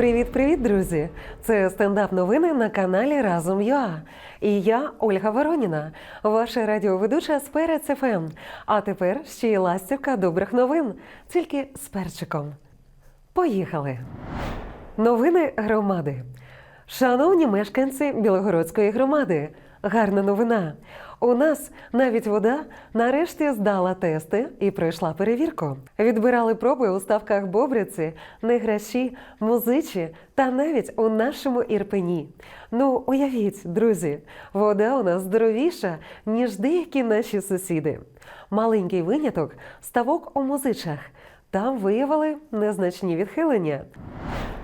Привіт-привіт, друзі! Це стендап новини на каналі Разом ЮА. І я Ольга Вороніна, ваша радіоведуча з Перець ФМ. А тепер ще й ластівка добрих новин, тільки з перчиком. Поїхали! Новини громади. Шановні мешканці Білогородської громади, гарна новина. У нас навіть вода нарешті здала тести і пройшла перевірку. Відбирали проби у ставках Бобриці, Неграші, Музичі та навіть у нашому Ірпені. Ну, уявіть, друзі, вода у нас здоровіша, ніж деякі наші сусіди. Маленький виняток ставок у музичах. Там виявили незначні відхилення.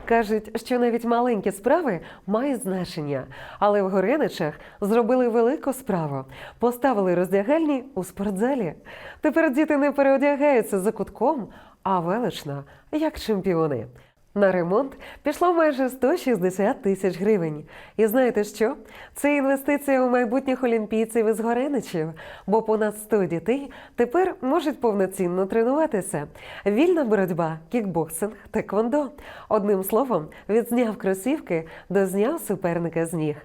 Кажуть, що навіть маленькі справи мають значення, але в Гореничах зробили велику справу. Поставили роздягальні у спортзалі. Тепер діти не переодягаються за кутком, а велично, як чемпіони. На ремонт пішло майже 160 тисяч гривень. І знаєте що? Це інвестиція у майбутніх олімпійців із Гореничів, бо понад 100 дітей тепер можуть повноцінно тренуватися. Вільна боротьба, кікбоксинг, теквондо. Одним словом, від зняв кросівки до зняв суперника з ніг.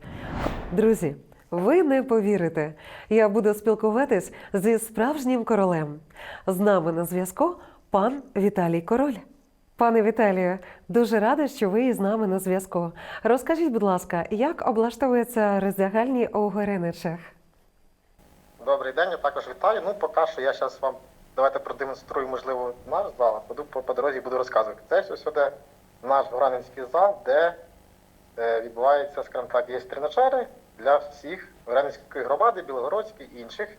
Друзі, ви не повірите. Я буду спілкуватись зі справжнім королем. З нами на зв'язку пан Віталій Король. Пане Віталію, дуже рада, що ви із нами на зв'язку. Розкажіть, будь ласка, як облаштовуються роздягальні у Гореничах? Добрий день, я також вітаю. Ну, поки що я зараз вам давайте продемонструю, можливо, наш зал, а буду по, по дорозі буду розказувати. Це ось сюди наш Горанинський зал, де е, відбувається, скажімо так, є тренажери для всіх Горанинської громади, Білогородської і інших.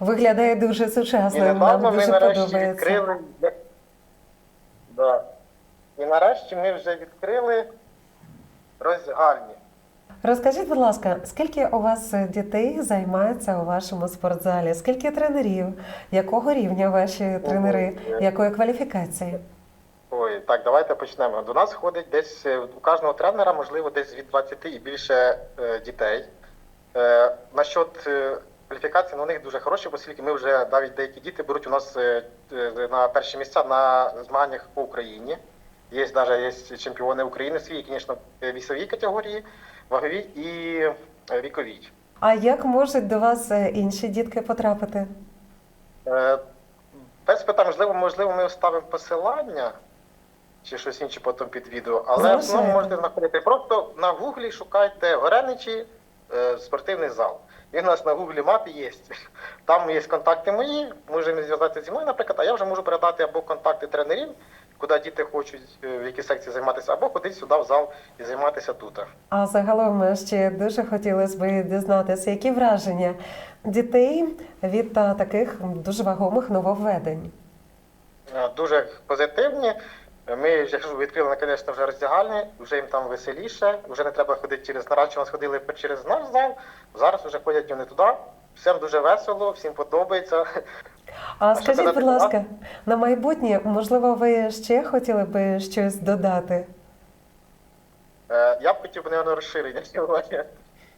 Виглядає дуже І сучасно. недавно Нам ми дуже нарешті подобається. відкрили. Да. І нарешті ми вже відкрили роздягальні. Розкажіть, будь ласка, скільки у вас дітей займаються у вашому спортзалі? Скільки тренерів? Якого рівня ваші тренери? Якої кваліфікації? Ой, так, давайте почнемо. До нас ходить десь е, у кожного тренера, можливо, десь від 20 і більше е, дітей. Е, насчет е, кваліфікації, ну, у них дуже хороші, оскільки ми вже навіть деякі діти беруть у нас е, е, на перші місця на змаганнях по Україні. Є навіть є чемпіони України свої, звісно, вісовій категорії, ваговій і е, віковій. А як можуть до вас е, інші дітки потрапити? Е, Без питань, можливо, можливо, ми оставимо посилання чи щось інше потім під відео, але в можете знаходити. Просто на гуглі шукайте Гореничі е, спортивний зал. Він у нас на гуглі мапі є. Там є контакти мої, можемо зв'язати зі мною, наприклад, а я вже можу передати або контакти тренерів, куди діти хочуть, е, в які секції займатися, або ходити сюди в зал і займатися тут. А загалом е, ще дуже хотілося б дізнатися, які враження дітей від таких дуже вагомих нововведень. Е, дуже позитивні. Ми ж відкрили наконець вже роздягальні, вже їм там веселіше, вже не треба ходити через нарадчу, нас ходили через наш зал. Зараз вже ходять вони туди. Всім дуже весело, всім подобається. А що скажіть, будь ласка, на майбутнє, можливо, ви ще хотіли би щось додати? Е, Я б хотів мабуть, розширення сьогодні.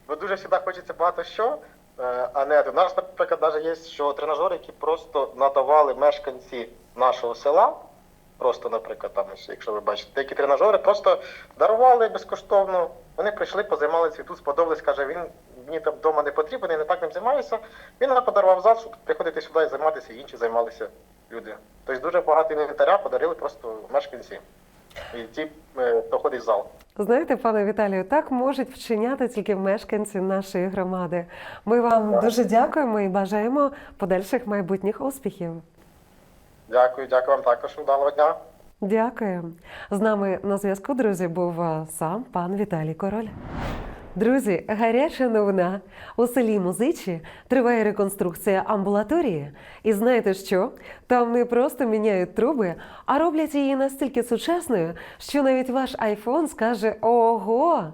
Бо дуже завжди хочеться багато що. е, А не у нас, наприклад, навіть є що тренажери, які просто надавали мешканці нашого села. Просто, наприклад, там, якщо ви бачите, деякі тренажери просто дарували безкоштовно. Вони прийшли, позаймалися, і тут сподобались, каже, він мені там вдома не потрібен, я не так ним займаюся. Він нам подарував зал, щоб приходити сюди і займатися, і інші займалися люди. Тобто дуже багато інвентаря подарили просто мешканці. І ті, е, хто ходить в зал. Знаєте, пане Віталію, так можуть вчиняти тільки мешканці нашої громади. Ми вам дуже дякуємо і бажаємо подальших майбутніх успіхів. Дякую, дякую вам також. Удалого дня. Дякую. З нами на зв'язку, друзі, був сам пан Віталій Король. Друзі, гаряча новина. У селі Музичі триває реконструкція амбулаторії. І знаєте що? Там не просто міняють труби, а роблять її настільки сучасною, що навіть ваш айфон скаже Ого!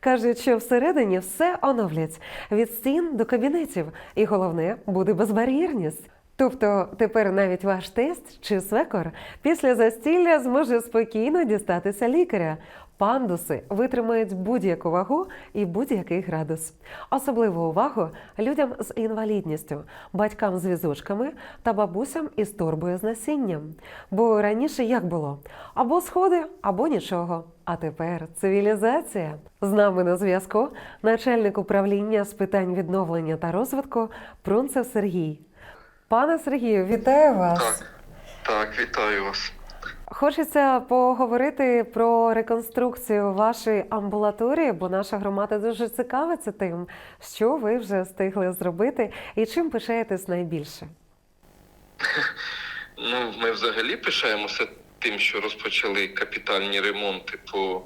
Кажуть, що всередині все оновлять від стін до кабінетів, і головне буде безбар'єрність. Тобто тепер навіть ваш тест чи свекор після застілля зможе спокійно дістатися лікаря, Пандуси витримають будь-яку вагу і будь-який градус. Особливу увагу людям з інвалідністю, батькам з візочками та бабусям із торбою з насінням. Бо раніше як було? Або сходи, або нічого. А тепер цивілізація. З нами на зв'язку начальник управління з питань відновлення та розвитку Прунцев Сергій. Пане Сергію, вітаю вас. Так, так, вітаю вас. Хочеться поговорити про реконструкцію вашої амбулаторії, бо наша громада дуже цікавиться тим, що ви вже встигли зробити і чим пишаєтесь найбільше. Ну, ми взагалі пишаємося тим, що розпочали капітальні ремонти по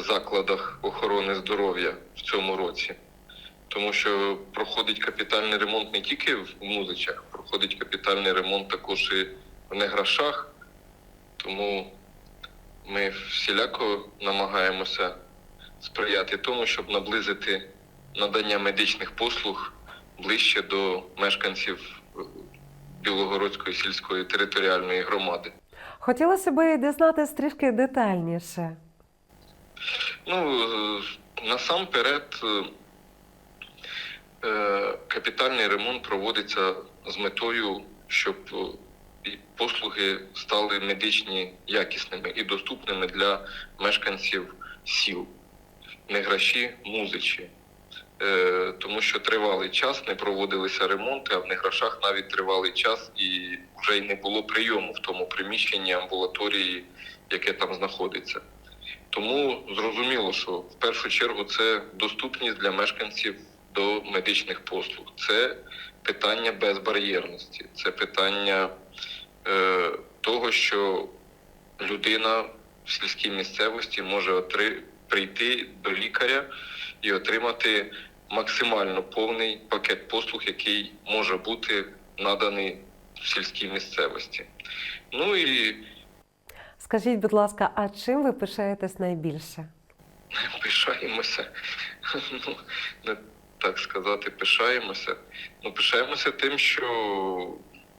закладах охорони здоров'я в цьому році. Тому що проходить капітальний ремонт не тільки в музичах, проходить капітальний ремонт також і в неграшах. Тому ми всіляко намагаємося сприяти тому, щоб наблизити надання медичних послуг ближче до мешканців Білогородської сільської територіальної громади. Хотілося б дізнатись трішки детальніше. Ну, насамперед, капітальний ремонт проводиться з метою, щоб е, послуги стали медичні якісними і доступними для мешканців сіл, неграші, музичі. Е, Тому що тривалий час не проводилися ремонти, а в неграшах навіть тривалий час і вже й не було прийому в тому приміщенні амбулаторії, яке там знаходиться. Тому зрозуміло, що в першу чергу це доступність для мешканців до медичних послуг. Це питання безбар'єрності, це питання е, того, що людина в сільській місцевості може отри... прийти до лікаря і отримати максимально повний пакет послуг, який може бути наданий в сільській місцевості. Ну і Скажіть, будь ласка, а чим ви пишаєтесь найбільше? пишаємося. Ну, не так сказати, пишаємося. Ну, пишаємося тим, що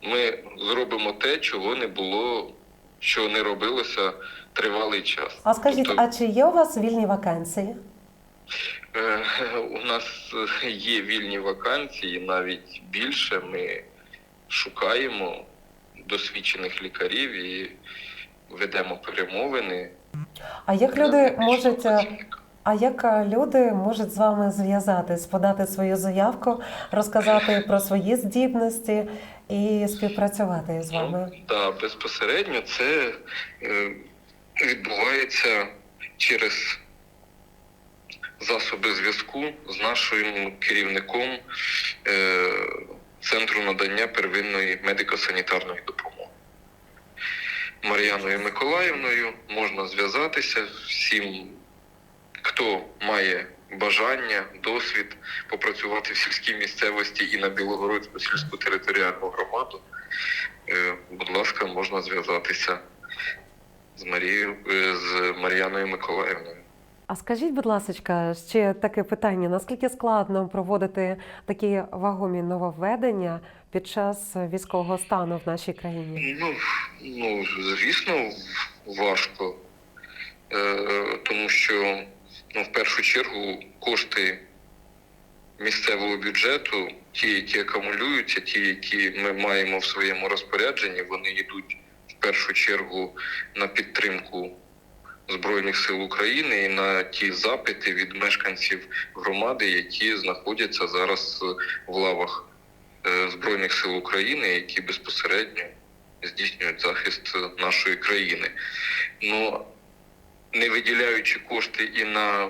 ми зробимо те, чого не було, що не робилося тривалий час. А скажіть, Тобто, а чи є у вас вільні вакансії? е, у нас е, є вільні вакансії, навіть більше. Ми шукаємо досвідчених лікарів і ведемо перемовини. А як люди можуть е, працівника. А як е, люди можуть з вами зв'язатись, подати свою заявку, розказати про свої здібності і співпрацювати з вами? Ну, да, безпосередньо це е, відбувається через засоби зв'язку з нашим керівником е, Центру надання первинної медико-санітарної допомоги. Мар'яною Миколаївною можна зв'язатися всім, хто має бажання, досвід попрацювати в сільській місцевості і на Білогородську сільську територіальну громаду. Е, Будь ласка, можна зв'язатися з Марією е, з Мар'яною Миколаївною. А скажіть, будь ласка, ще таке питання: наскільки складно проводити такі вагомі нововведення під час військового стану в нашій країні? Ну, ну звісно, важко, е, тому що ну, в першу чергу кошти місцевого бюджету, ті, які акумулюються, ті, які ми маємо в своєму розпорядженні, вони йдуть в першу чергу на підтримку Збройних сил України і на ті запити від мешканців громади, які знаходяться зараз в лавах е, Збройних сил України, які безпосередньо здійснюють захист нашої країни. Ну не виділяючи кошти і на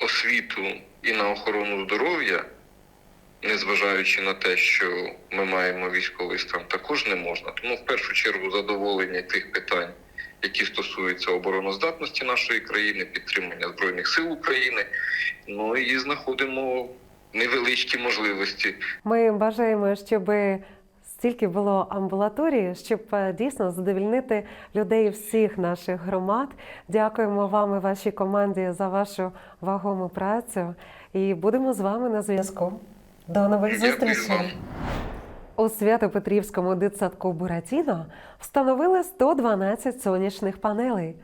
освіту, і на охорону здоров'я, незважаючи на те, що ми маємо військовий стан, також не можна. Тому в першу чергу задоволення тих питань, які стосуються обороноздатності нашої країни, підтримання збройних сил України. Ну і знаходимо невеличкі можливості Ми бажаємо, щоб стільки було амбулаторії, щоб е, дійсно задовільнити людей всіх наших громад. Дякуємо вам і вашій команді за вашу вагому працю. І будемо з вами на зв'язку. До нових зустрічей. У Свято-Петрівському дитсадку Буратіно Встановили 112 сонячних панелей.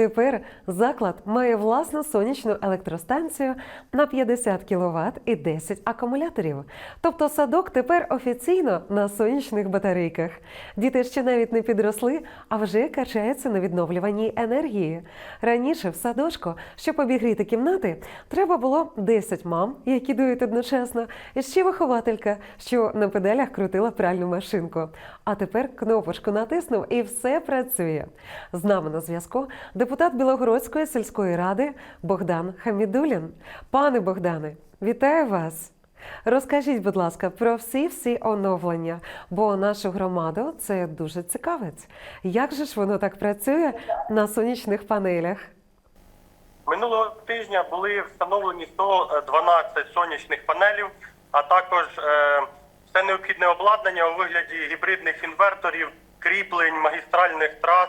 Тепер заклад має власну сонячну електростанцію на 50 кВт і 10 акумуляторів. Тобто садок тепер офіційно на сонячних батарейках. Діти ще навіть не підросли, а вже качаються на відновлюваній енергії. Раніше в садочку, щоб обігріти кімнати, треба було 10 мам, які дують одночасно, і ще вихователька, що на педалях крутила пральну машинку. А тепер кнопочку натиснув і все працює. З нами на зв'язку депутат Білогородської сільської ради Богдан Хамідулін. Пане Богдане, вітаю вас! Розкажіть, будь ласка, про всі всі оновлення, бо нашу громаду це дуже цікавить. Як же ж воно так працює на сонячних панелях? Минулого тижня були встановлені 112 сонячних панелів, а також е, все необхідне обладнання у вигляді гібридних інверторів, кріплень, магістральних трас,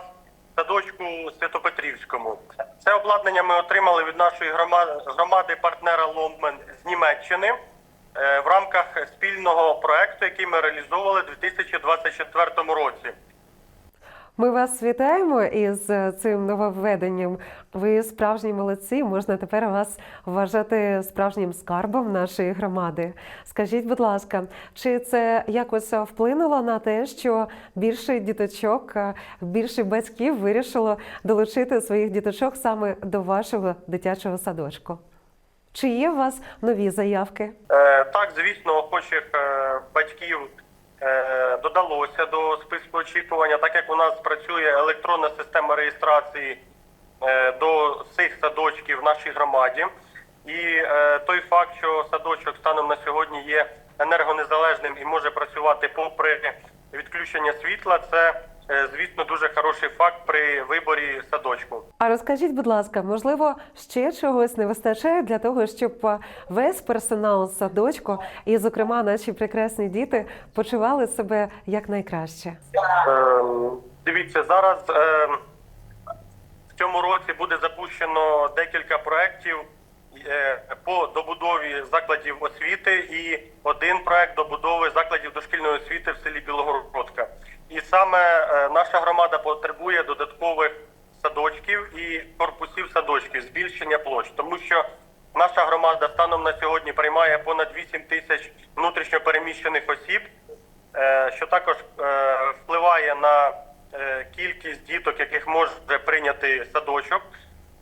садочку Святопетрівському. Це обладнання ми отримали від нашої громади партнера Ломмен з Німеччини е, в рамках спільного проекту, який ми реалізовували у 2024 році. Ми вас вітаємо із е, цим нововведенням. Ви справжні молодці. Можна тепер вас вважати справжнім скарбом нашої громади. Скажіть, будь ласка, чи це якось вплинуло на те, що більше діточок, е, більше батьків вирішило долучити своїх діточок саме до вашого дитячого садочку? Чи є у вас нові заявки? Е, Так, звісно, охочих е, батьків додалося до списку очікування, так як у нас працює електронна система реєстрації е, до всіх садочків в нашій громаді. І е, той факт, що садочок станом на сьогодні є енергонезалежним і може працювати попри відключення світла, це е, звісно дуже хороший факт при виборі садочку. А розкажіть, будь ласка, можливо, ще чогось не вистачає для того, щоб е, весь персонал садочку, і, зокрема, наші прекрасні діти почували себе якнайкраще? Ем, Дивіться, зараз ем, в цьому році буде запущено декілька проєктів е, по добудові закладів освіти і один проект добудови закладів дошкільної освіти в селі Білогородка. І саме е, наша громада потребує додаткових садочків і корпусів садочків, збільшення площ, тому що наша громада станом на сьогодні приймає понад 8 тисяч внутрішньопереміщених осіб е, що також е, впливає на кількість діток, яких може прийняти садочок.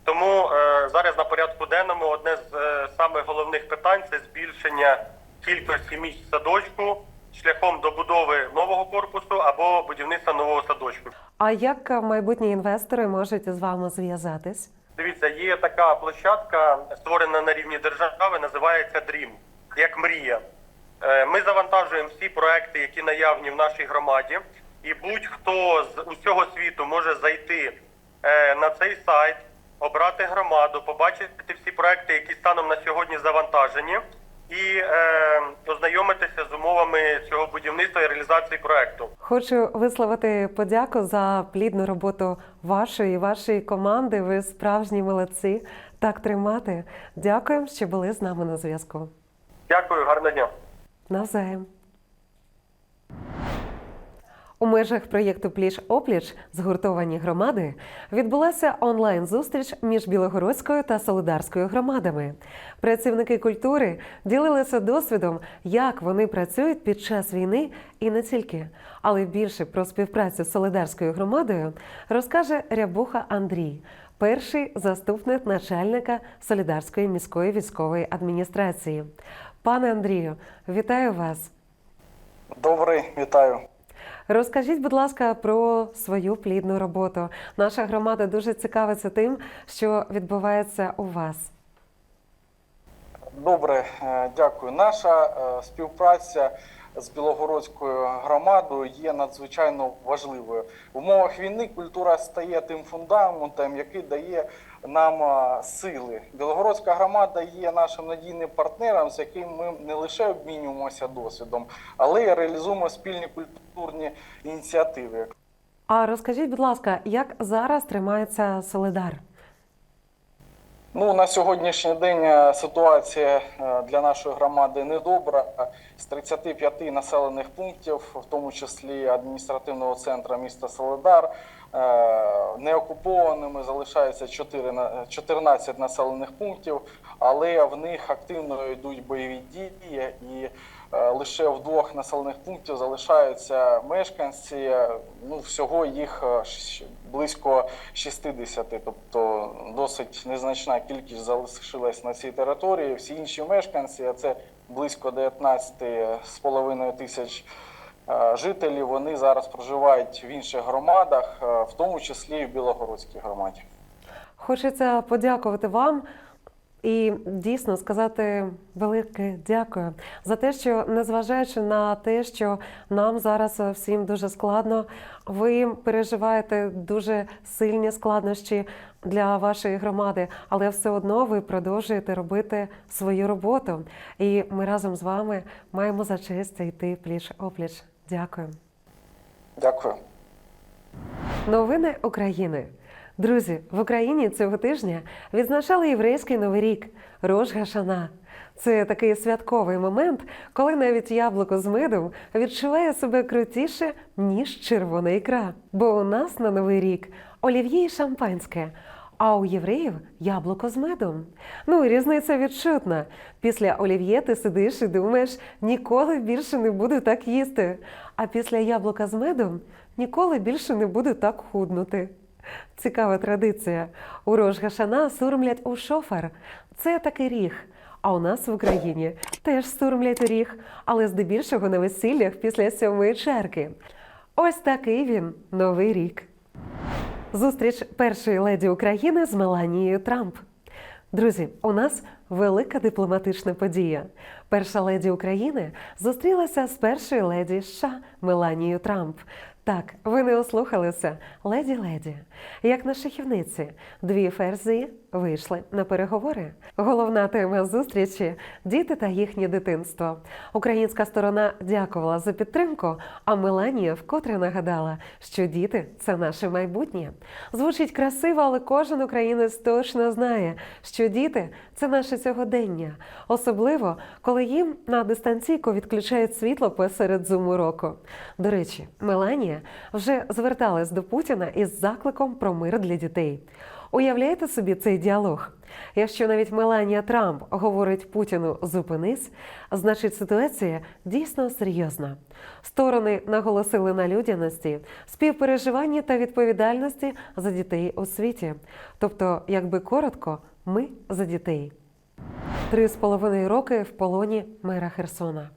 Тому зараз на порядку денному одне з самих головних питань це збільшення кількості місць садочку шляхом добудови нового корпусу або будівництва нового садочку. А як майбутні інвестори можуть з вами зв'язатись? Дивіться, є така площадка, створена на рівні держави, називається DREAM, як мрія. Е, Ми завантажуємо всі проекти, які наявні в нашій громаді, і будь-хто з усього світу може зайти е, на цей сайт, обрати громаду, побачити всі проекти, які станом на сьогодні завантажені, і е, ознайомитися з умовами цього будівництва і реалізації проекту. Хочу висловити подяку за плідну роботу вашої і вашої команди. Ви справжні молодці. Так тримати. Дякуємо, що були з нами на зв'язку. Дякую, гарного дня. Навзаєм. У межах проєкту Пліч опліч згуртовані громади відбулася онлайн-зустріч між Білогородською та Солидарською громадами. Працівники культури ділилися досвідом, як вони працюють під час війни і не тільки. Але більше про співпрацю з Солидарською громадою розкаже Рябуха Андрій, перший заступник начальника Солідарської міської військової адміністрації. Пане Андрію, вітаю вас. Добрий, вітаю. Розкажіть, будь ласка, про свою плідну роботу. Наша громада дуже цікавиться тим, що відбувається у вас. Добре, е, дякую. Наша е, співпраця з Білогородською громадою є надзвичайно важливою. В умовах війни культура стає тим фундаментом, який дає нам сили. Білогородська громада є нашим надійним партнером, з яким ми не лише обмінюємося досвідом, але й реалізуємо спільні культурні ініціативи. А розкажіть, будь ласка, як зараз тримається Солидар? Ну, на сьогоднішній день ситуація для нашої громади недобра. З 35 населених пунктів, в тому числі адміністративного центру міста Соледар, е, неокупованими залишається 4 на- 14 населених пунктів, але в них активно йдуть бойові дії і е, лише в двох населених пунктів залишаються мешканці. е, Ну, всього їх е, близько 60, тобто досить незначна кількість залишилась на цій території. Всі інші мешканці, а це близько 19,5 тисяч е, жителів, вони зараз проживають в інших громадах, е, в тому числі і в Білогородській громаді. Хочеться подякувати вам і дійсно сказати велике дякую за те, що незважаючи на те, що нам зараз всім дуже складно, ви переживаєте дуже сильні складнощі для вашої громади, але все одно ви продовжуєте робити свою роботу. І ми разом з вами маємо за честь йти пліч опліч. Дякую. Дякую. Новини України. Друзі, в Україні цього тижня відзначали єврейський новий рік Рош Гашана. Це такий святковий момент, коли навіть яблуко з медом відчуває себе крутіше, ніж червона ікра. Бо у нас на новий рік олів'є і шампанське, а у євреїв яблуко з медом. Ну різниця відчутна. Після олів'є ти сидиш і думаєш, ніколи більше не буду так їсти. А після яблука з медом ніколи більше не буду так худнути. Цікава традиція. У Рош Гашана сурмлять у шофер. Це такий ріг. А у нас в Україні теж сурмлять ріг, але здебільшого на весіллях після сьомої черки. Ось такий він новий рік. Зустріч першої леді України з Меланією Трамп. Друзі, у нас велика дипломатична подія. Перша леді України зустрілася з першою леді США Меланією Трамп. Так, ви не ослухалися, леді леді. Як на шахівниці, дві ферзії вийшли на переговори. Головна тема зустрічі діти та їхнє дитинство. Українська сторона дякувала за підтримку, а Меланія вкотре нагадала, що діти це наше майбутнє. Звучить красиво, але кожен українець точно знає, що діти це наше сьогодення, особливо коли їм на дистанційку відключають світло посеред зуму року. До речі, Меланія вже зверталась до Путіна із закликом про мир для дітей. Уявляєте собі цей діалог? Якщо навіть Меланія Трамп говорить Путіну зупинись, значить ситуація дійсно серйозна. Сторони наголосили на людяності, співпереживанні та відповідальності за дітей у світі. Тобто, якби коротко, ми за дітей. Три з половиною роки в полоні мера Херсона.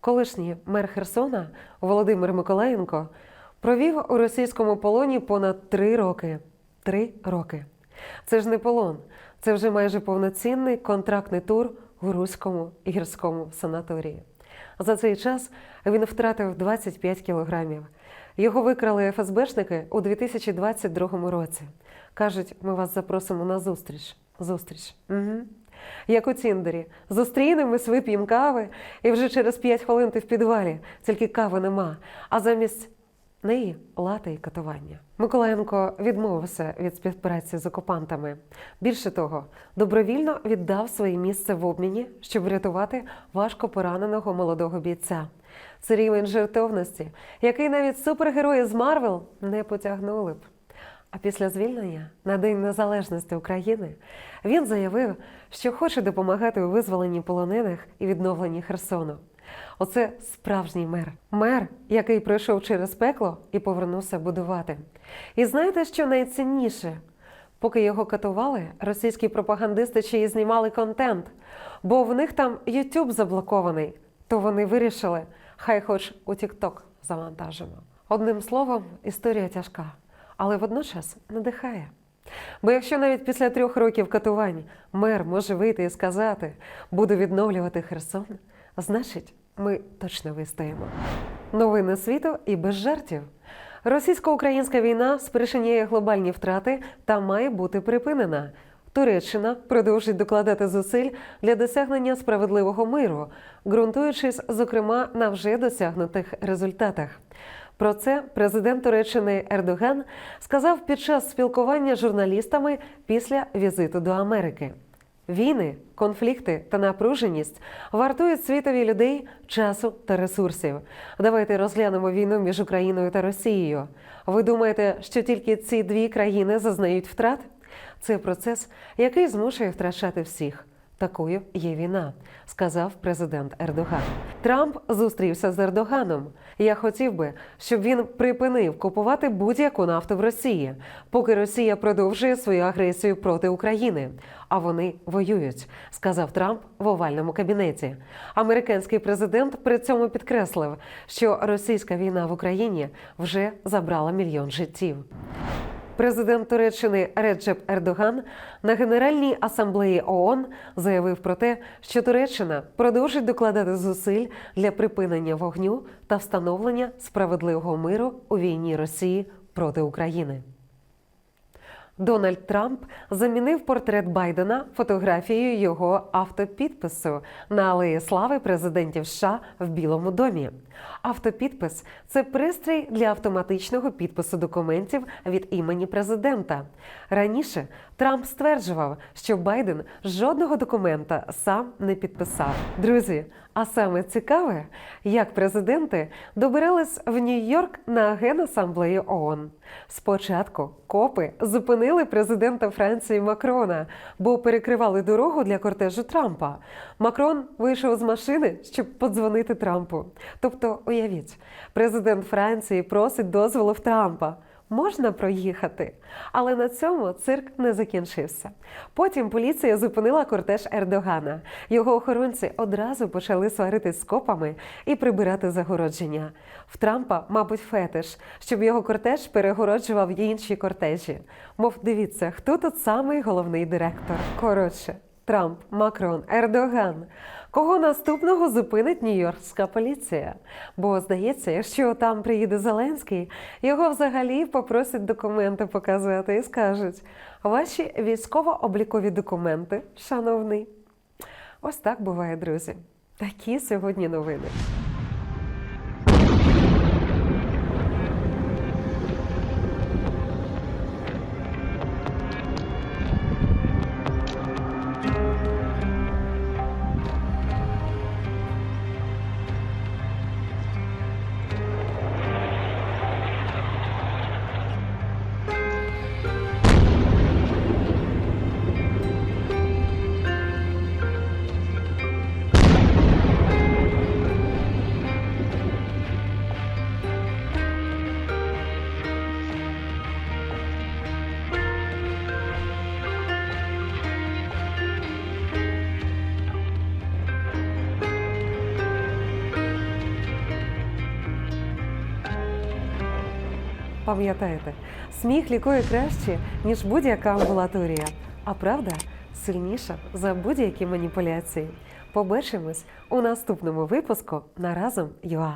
Колишній мер Херсона Володимир Миколаєнко провів у російському полоні понад три роки. Три роки. Це ж не полон, це вже майже повноцінний контрактний тур у Руському гірському санаторії. За цей час він втратив 25 кілограмів. Його викрали ФСБшники у 2022 році. Кажуть, ми вас запросимо на зустріч. Зустріч. Угу. Як у Тіндері. Зустрінемось, вип'ємо кави, і вже через 5 хвилин ти в підвалі, тільки кави нема. А замість неї лати і катування. Миколаєнко відмовився від співпраці з окупантами. Більше того, добровільно віддав своє місце в обміні, щоб врятувати важко пораненого молодого бійця. Це рівень жертовності, який навіть супергерої з Марвел не потягнули б. А після звільнення на День Незалежності України він заявив, що хоче допомагати у визволенні полонених і відновленні Херсону. Оце справжній мер. Мер, який пройшов через пекло і повернувся будувати. І знаєте, що найцінніше? Поки його катували, російські пропагандисти ще й знімали контент, бо в них там YouTube заблокований. То вони вирішили, хай хоч у TikTok завантажимо. Одним словом, історія тяжка, але водночас надихає. Бо якщо навіть після трьох років катувань мер може вийти і сказати буду відновлювати Херсон, значить, ми точно вистоїмо. Новини світу і без жартів. Російсько-українська війна спричиняє глобальні втрати та має бути припинена. Туреччина продовжить докладати зусиль для досягнення справедливого миру, ґрунтуючись, зокрема, на вже досягнутих результатах. Про це президент Туреччини Ердоган сказав під час спілкування з журналістами після візиту до Америки. Війни, конфлікти та напруженість вартують світові людей часу та ресурсів. Давайте розглянемо війну між Україною та Росією. Ви думаєте, що тільки ці дві країни зазнають втрат? Це процес, який змушує втрачати всіх. Такою є війна, сказав президент Ердоган. Трамп зустрівся з Ердоганом. Я хотів би, щоб він припинив купувати будь-яку нафту в Росії, поки Росія продовжує свою агресію проти України. А вони воюють, сказав Трамп в овальному кабінеті. Американський президент при цьому підкреслив, що російська війна в Україні вже забрала мільйон життів. Президент Туреччини Реджеп Ердоган на Генеральній асамблеї ООН заявив про те, що Туреччина продовжить докладати зусиль для припинення вогню та встановлення справедливого миру у війні Росії проти України. Дональд Трамп замінив портрет Байдена фотографією його автопідпису на алеї слави президентів США в Білому домі. Автопідпис це пристрій для автоматичного підпису документів від імені президента. Раніше Трамп стверджував, що Байден жодного документа сам не підписав. Друзі, а саме цікаве, як президенти добирались в Нью-Йорк на Генасамблею ООН. Спочатку копи зупинили президента Франції Макрона, бо перекривали дорогу для кортежу Трампа. Макрон вийшов з машини, щоб подзвонити Трампу. Тобто, уявіть, президент Франції просить дозволу в Трампа. Можна проїхати, але на цьому цирк не закінчився. Потім поліція зупинила кортеж Ердогана. Його охоронці одразу почали сваритись з копами і прибирати загородження. В Трампа, мабуть, фетиш, щоб його кортеж перегороджував інші кортежі. Мов, дивіться, хто тут самий головний директор. Коротше, Трамп, Макрон, Ердоган. Кого наступного зупинить Нью-Йоркська поліція? Бо здається, якщо там приїде Зеленський, його взагалі попросять документи показати і скажуть: ваші військово-облікові документи, шановний. Ось так буває, друзі. Такі сьогодні новини. Пам'ятайте, сміх лікує краще, ніж будь-яка амбулаторія, а правда сильніша за будь-які маніпуляції. Побачимось у наступному випуску на разом ЮА.